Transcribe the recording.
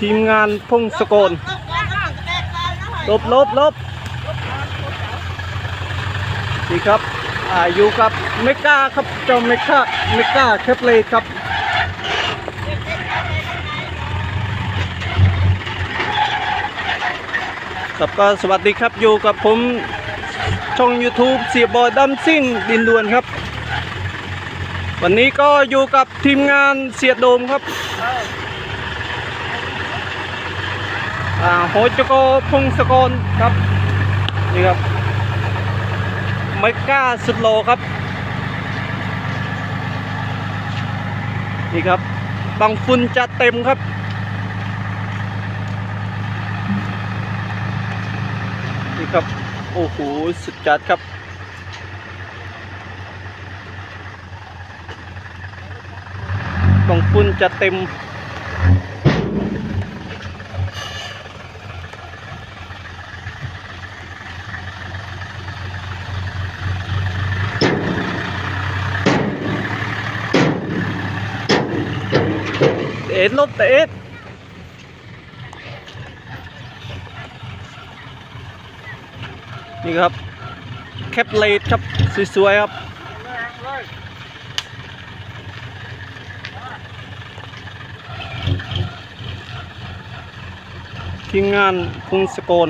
ทีมงานพงศกรลบลบลบนี่ครับอายู่กับเมกาครับเจ้าเมกาเมกาแคปเลยครับครับก็สวัสดีครับอยู่กับผมช่อง YouTube เสียบอยดัมซิ่งดินดวนครับ วันนี้ก็อยู่กับทีมงานเสียโดมครับ โฮจโกพุงศกรครับนี่ครับไมก้าสุดโลครับ นี่ครับบังฟุนจะเต็มครับนี่ครับ โอ้โห สุดจัดครับกล่องปุ้นจะเต็ม เอ็ดลบแต่เอ็ดนี่ครับ แคปเลดครับ สวยๆครับทีมงานพงสกล